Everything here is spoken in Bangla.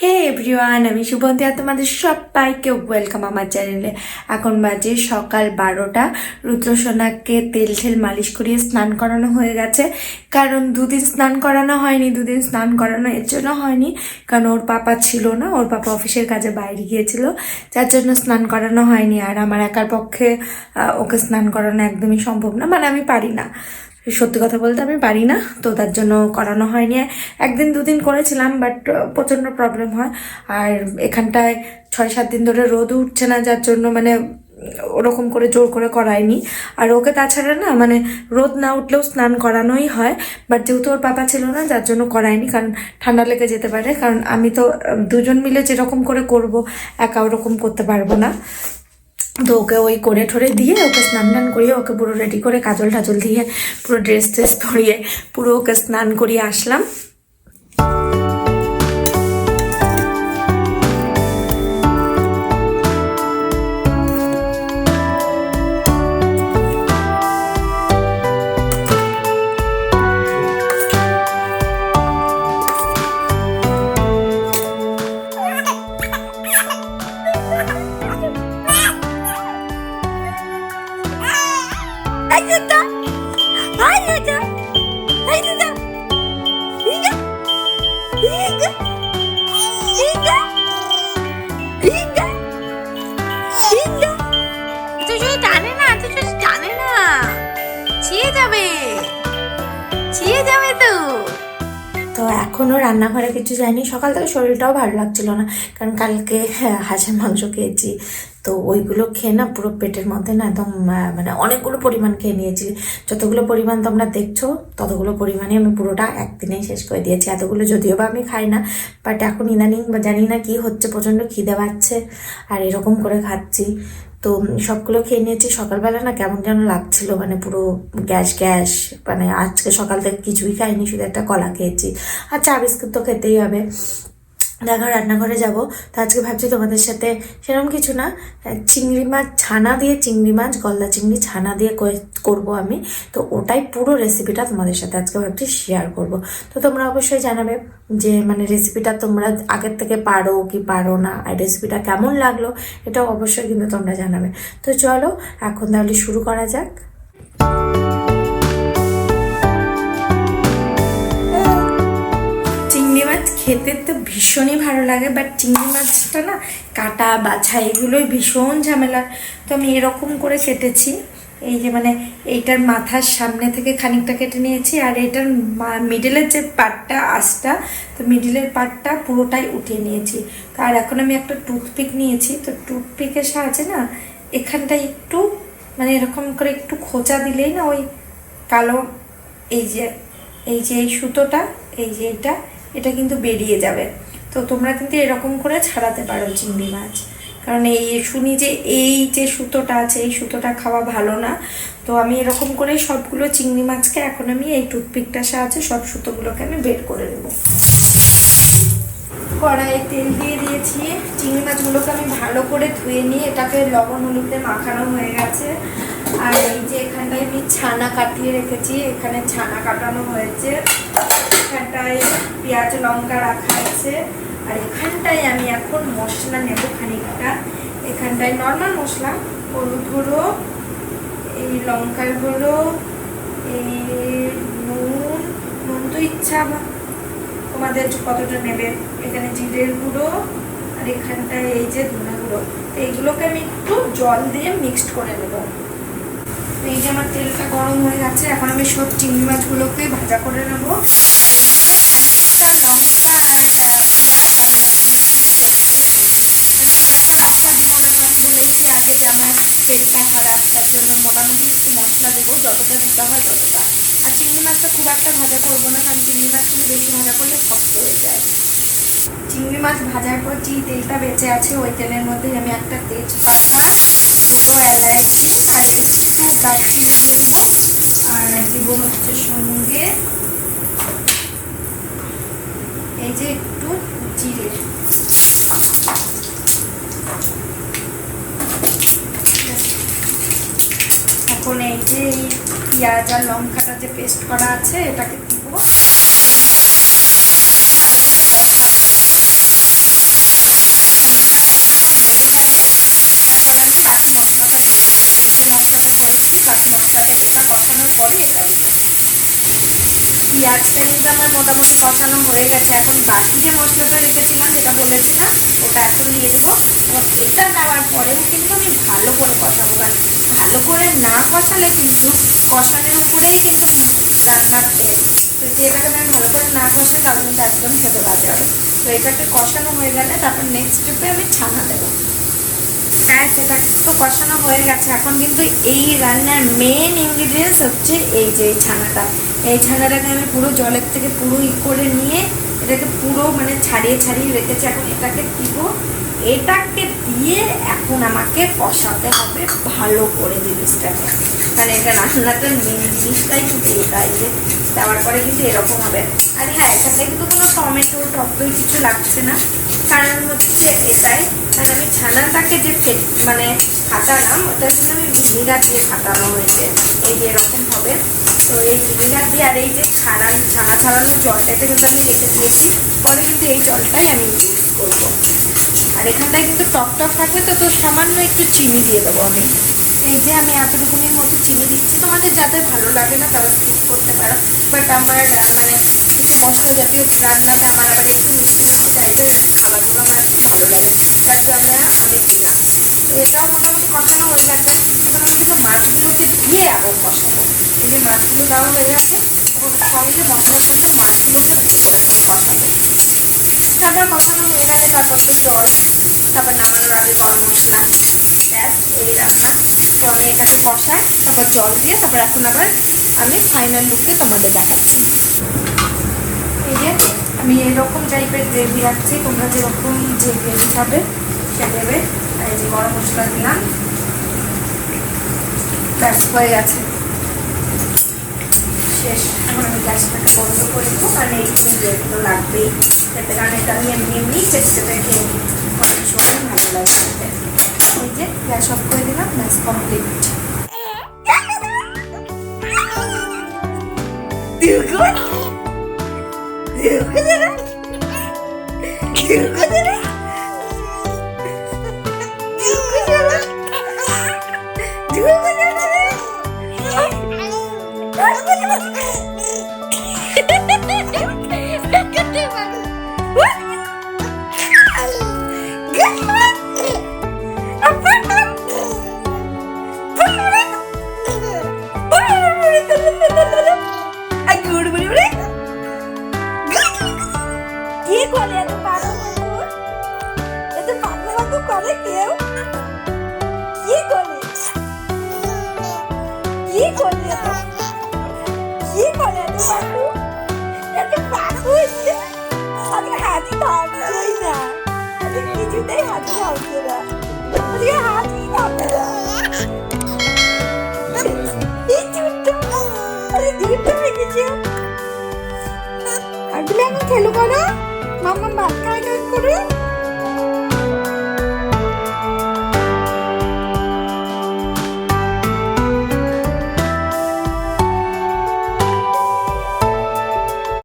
হে এভরিওয়ান, আমি আর তোমাদের সবাইকে ওয়েলকাম আমার চ্যানেলে। এখন বাজে সকাল বারোটা। রুদ্রসোনাকে তেল ঠেল মালিশ করিয়ে স্নান করানো হয়ে গেছে। কারণ দুদিন স্নান করানো হয়নি, দুদিন স্নান করানো এর জন্য হয়নি। কারণ ওর পাপা ছিল না, ওর পাপা অফিসের কাজে বাইরে গিয়েছিল। যার জন্য স্নান করানো হয়নি। আর আমার একার পক্ষে ওকে স্নান করানো একদমই সম্ভব না। মানে আমি পারি না। সত্যি কথা বলতে আমি পারি না, তো তার জন্য করানো হয়নি। একদিন দুদিন করেছিলাম বাট প্রচণ্ড প্রবলেম হয়। আর এখানটায় ছয় সাত দিন ধরে রোদ উঠছে না, যার জন্য মানে ওরকম করে জোর করে করায়নি। আর ওকে তাছাড়া না মানে রোদ না উঠলেও স্নান করানোই হয় বাট যেহেতু ওর পাপা ছিল না, যার জন্য করায়নি, কারণ ঠান্ডা লেগে যেতে পারে। কারণ আমি তো দুজন মিলে যেরকম করে করব, একা ওরকম করতে পারব না। তো ওকে ওই করে ঠোরে দিয়ে ওকে স্নান টান করিয়ে ওকে পুরো রেডি করে কাজল টাজল দিয়ে পুরো ড্রেস ট্রেস পরিয়ে পুরো ওকে স্নান করিয়ে আসলাম। টানে এখনও রান্নাঘরে কিছু যায়নি। সকাল থেকে শরীরটাও ভালো লাগছিল না। কারণ কালকে হ্যাঁ, হাঁসের মাংস খেয়েছি। তো ওইগুলো খেয়ে না পুরো পেটের মধ্যে না একদম মানে অনেকগুলো পরিমাণ খেয়ে নিয়েছি। যতগুলো পরিমাণ তোমরা দেখছ ততগুলো পরিমাণে আমি পুরোটা একদিনেই শেষ করে দিয়েছি। এতগুলো যদিও বা আমি খাই না বাট এখন ইদানিং বা জানি না কি হচ্ছে প্রচণ্ড খিদে পাচ্ছে। আর এরকম করে খাচ্ছি। তো সবগুলো খেয়ে নিয়েছি। সকালবেলা না কেমন যেন লাগছিল মানে পুরো গ্যাস গ্যাস মানে আজকে সকাল থেকে কিছুই খাইনি শুধু একটা কলা খেয়েছি। আর চা বিস্কুট তো খেতেই হবে। দেখো রান্নাঘরে যাব। তো আজকে ভাবছি তোমাদের সাথে সেরকম কিছু না। চিংড়ি মাছ, ছানা দিয়ে চিংড়ি মাছ, গলদা চিংড়ি, ছানা দিয়ে করে- করব আমি। তো ওটাই পুরো রেসিপিটা তোমাদের সাথে আজকে ভাবছি শেয়ার করব। তো তোমরা অবশ্যই জানাবে যে মানে রেসিপিটা তোমরা আগের থেকে পারো কি পারো না, আর রেসিপিটা কেমন লাগল, এটাও অবশ্যই কিন্তু তোমরা জানাবে। তো চলো, এখন তাহলে শুরু করা যাক। খেতে তো ভীষণই ভালো লাগে বাট চিংড়ি মাছটা না কাটা, বাছা, এগুলোই ভীষণ ঝামেলা। তো আমি এরকম করে কেটেছি। এই যে মানে এইটার মাথার সামনে থেকে খানিকটা কেটে নিয়েছি আর এটার মিডিলের যে পার্টটা আঁশটা তো মিডিলের পার্টটা পুরোটাই উঠিয়ে নিয়েছি। আর এখন আমি একটা টুথপিক নিয়েছি, তো টুথপিকের সাহায্যে না এখানটায় একটু মানে এরকম করে একটু খোঁচা দিলেই না ওই কালো এই যে এই যে এই সুতোটা, এই যে এটা এটা কিন্তু বেরিয়ে যাবে। তো তোমরা কিন্তু এরকম করে ছাড়াতে পারো চিংড়ি মাছ। কারণ এই শুনি যে এই যে সুতোটা আছে, এই সুতোটা খাওয়া ভালো না। তো আমি এরকম করে সবগুলো চিংড়ি মাছকে এখন আমি এই টুথপিকটার সাহায্যে সব সুতোগুলোকে আমি বের করে নেব। কড়াইয়ে তেল দিয়ে দিয়েছি। চিংড়ি মাছগুলোকে আমি ভালো করে ধুয়ে নিয়ে এটাকে লবণ হলুদে মাখানো হয়ে গেছে। আর এই যে এখানটায় আমি ছানা কাটিয়ে রেখেছি, এখানে ছানা কাটানো হয়েছে। এখানটায় পেঁয়াজ, লঙ্কা রাখা আছে। আর এখানটায় আমি এখন মশলা নেব খানিকটা। এখানটায় নর্মাল মশলা, হলুদ গুঁড়ো, এই লঙ্কার গুঁড়ো, এই নুন নুন তো ইচ্ছা তোমাদের কতটা নেবে? এখানে জিরের গুঁড়ো, আর এখানটায় এই যে ধনে গুঁড়ো। তো এইগুলোকে আমি একটু জল দিয়ে মিক্সড করে নেব। এই যে আমার তেলটা গরম হয়ে গেছে, এখন আমি সব চিংড়ি মাছগুলোকে ভাজা করে নেব আর লঙ্কা আর আহ, পেঁয়াজ আমি এখন যে আমার পেটটা খারাপ তার জন্য মোটামুটি একটু মশলা দেবো, যতটা দিতে হয় ততটা। আর চিংড়ি মাছটা খুব একটা ভাজা করব না, কারণ চিংড়ি মাছ মাছগুলো বেশি ভাজা করলে শক্ত হয়ে যায়। চিংড়ি মাছ ভাজার পর যে তেলটা বেঁচে আছে, ওই তেলের মধ্যে আমি একটা তেজপাতা, দুটো এলাইচি, আর একটু দারচিনি দেবো। আর দিব হচ্ছে সঙ্গে এই যে একটু জিরে। এখন এই যে এই পেঁয়াজ আর লঙ্কাটা যে পেস্ট করা আছে, এটাকে দিব। এখন আমি কাঁচা লঙ্কাটা লঙ্কাটা দিয়েছি কাঁচা লঙ্কাটা একটা কষানোর পরে এটা দেবো। পেঁয়াজটা কিন্তু আমার মোটামুটি কষানো হয়ে গেছে, এখন বাকি যে মশলাটা রেখেছিলাম, যেটা বলেছিলাম, ওটা এখন দিয়ে দেবো। এবং এটা দেওয়ার পরেও কিন্তু আমি ভালো করে কষাবো ভালো করে না কষালে কিন্তু কষানোর উপরেই কিন্তু রান্নার তো যে এটাকে আমি ভালো করে না কষাই তাহলে কিন্তু একদম খেতে বাজে হবে। তো এটাকে কষানো হয়ে গেলে তারপর নেক্সট স্টেপে আমি ছানা দেবো। হ্যাঁ সেটা তো কষানো হয়ে গেছে। এখন কিন্তু এই রান্নার মেন ইনগ্রিডিয়েন্টস হচ্ছে এই যে এই ছানাটা। এই ছানাটাকে আমি পুরো জলের থেকে পুরো ই করে নিয়ে এটাকে পুরো মানে ছাড়িয়ে ছাড়িয়ে রেখেছি। এখন এটাকে দিব, এটাকে দিয়ে এখন আমাকে কষাতে হবে ভালো করে জিনিসটাকে। মানে এটা রান্নাটার মেন জিনিসটাই কিন্তু এটাই যে দেওয়ার পরে কিন্তু এরকম হবে। আর হ্যাঁ এখানে কিন্তু কোনো টমেটো টক দই কিছু লাগছে না। কারণ হচ্ছে এটাই। কারণ আমি ছানাটাকে যে মানে ফাটালাম ওটা কিন্তু আমি ভিনিগার দিয়ে ফাটানো হয়েছে। এই যে এরকম হবে। তো এই ভিনিগার দিয়ে আর এই যে ছাড়ান ছানা ছাড়ানোর জলটাকে কিন্তু আমি রেখে দিয়েছি। পরে কিন্তু এই জলটাই আমি আর এখানটায় কিন্তু টক টক থাকবে, তো তো সামান্য একটু চিনি দিয়ে দেবো আমি। এই যে আমি এতটুকুনির মতো চিনি দিচ্ছি। তোমাদের যাদের ভালো লাগে না, তারা স্কিপ করতে পারো। বাট আমার মানে মশলা জাতীয় রান্নাটা আমার আবার একটু মিষ্টি মিষ্টি টাইপের খাবারগুলো আমার একটু ভালো লাগে তার জন্য আমি দিলাম। তো এটাও মোটামুটি কষানো হয়ে গেছে এখন আমি কিন্তু মাছগুলোকে দিয়ে আবার কষাবো এই যে মাছগুলো দেওয়া হয়ে গেছে এখন সঙ্গে মশলার সাথে মাছগুলোকে দেবো এখন কষাতে তারপর কষানো হয়ে গেলে তারপর তো জল তারপর নামানোর আগে গরম মশলা ব্যাস এই রান্না তো আমি এটাকে কষাই তারপর জল দিয়ে তারপর এখন আবার আমি ফাইনাল লুকে তোমাদের দেখাচ্ছি। এই যে আমি এরকম টাইপের গ্রেভি রাখছি তোমরা যেরকম যে গ্রেভি খাবে সে দেবে এই যে গরম মশলা দিলাম। ব্যাস, হয়ে গেছে। শেষ। এখন আমি গ্যাসটাকে বন্ধ করে দেবো, কারণ এইটুকু গ্রেভি তো লাগবেই। যাতে কারণ এটা আমি এমনি এমনি চেটে চেটে খেয়ে নিই অনেক সময় ভালো লাগে খেতে এই যে গ্যাস অফ করে দিলাম ব্যাস কমপ্লিট কি পাগল কেউ? কি করে কি করে কি করে এত পাগল? এত পাগল আজকে হাতি থামছেই না। আজকে কিছুতেই হাতি থামছে না। আজকে হাতি থামছে না। খেলো করো মাম্মা ভাত খাই করো?